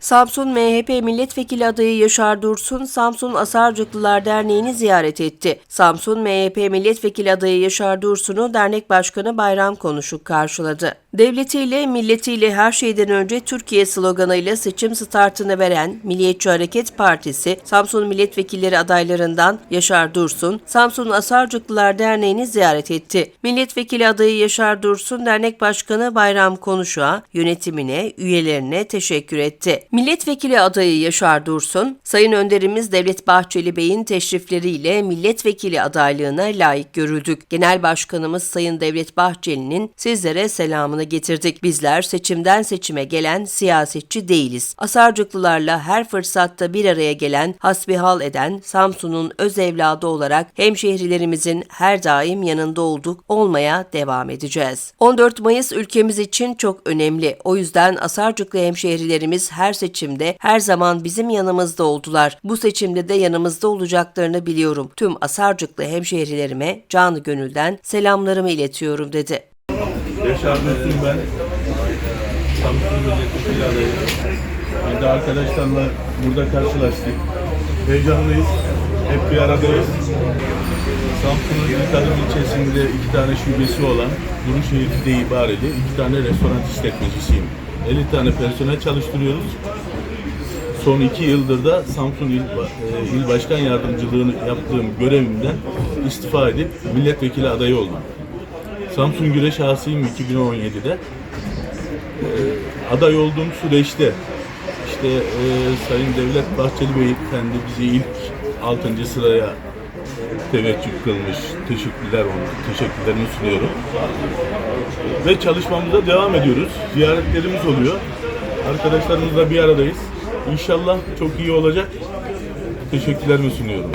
Samsun MHP Milletvekili adayı Yaşar Dursun, Samsun Asarcıklılar Derneği'ni ziyaret etti. Samsun MHP Milletvekili adayı Yaşar Dursun'u dernek başkanı Bayram Konuşuk karşıladı. Devletiyle, milletiyle her şeyden önce Türkiye sloganıyla seçim startını veren Milliyetçi Hareket Partisi, Samsun Milletvekilleri adaylarından Yaşar Dursun, Samsun Asarcıklılar Derneği'ni ziyaret etti. Milletvekili adayı Yaşar Dursun, dernek başkanı Bayram Konuşuk'a, yönetimine, üyelerine teşekkür etti. Milletvekili adayı Yaşar Dursun, Sayın Önderimiz Devlet Bahçeli Bey'in teşrifleriyle milletvekili adaylığına layık görüldük. Genel Başkanımız Sayın Devlet Bahçeli'nin sizlere selamını getirdik. Bizler seçimden seçime gelen siyasetçi değiliz. Asarcıklılarla her fırsatta bir araya gelen, hasbihal eden Samsun'un öz evladı olarak hemşehrilerimizin her daim yanında olduk, olmaya devam edeceğiz. 14 Mayıs ülkemiz için çok önemli. O yüzden Asarcıklı hemşehrilerimiz her seçimde her zaman bizim yanımızda oldular. Bu seçimde de yanımızda olacaklarını biliyorum. Tüm Asarcıklı hemşehrilerime canı gönülden selamlarımı iletiyorum dedi. Yaşar Dursun ben. Samsun Milletvekili adayı. Biz de arkadaşlarla burada karşılaştık. Heyecanlıyız. Hep bir aradayız. Samsun'un ilk adım ilçesinde iki tane şubesi olan Buruşehir de ibareli iki tane restoran işletmecisiyim. 50 tane personel çalıştırıyoruz. Son iki yıldır da Samsun İl, e, İl Başkan Yardımcılığını yaptığım görevimden istifa edip milletvekili adayı oldum. Samsun Güreş Ağasıyım 2017'de. Ee, aday olduğum süreçte işte e, Sayın Devlet Bahçeli Beyefendi bizi ilk 6. sıraya teveccüh kılmış. Teşekkürler ona. Teşekkürlerimi sunuyorum. Ve çalışmamıza devam ediyoruz. Ziyaretlerimiz oluyor. Arkadaşlarımızla bir aradayız. İnşallah çok iyi olacak. Teşekkürlerimi sunuyorum.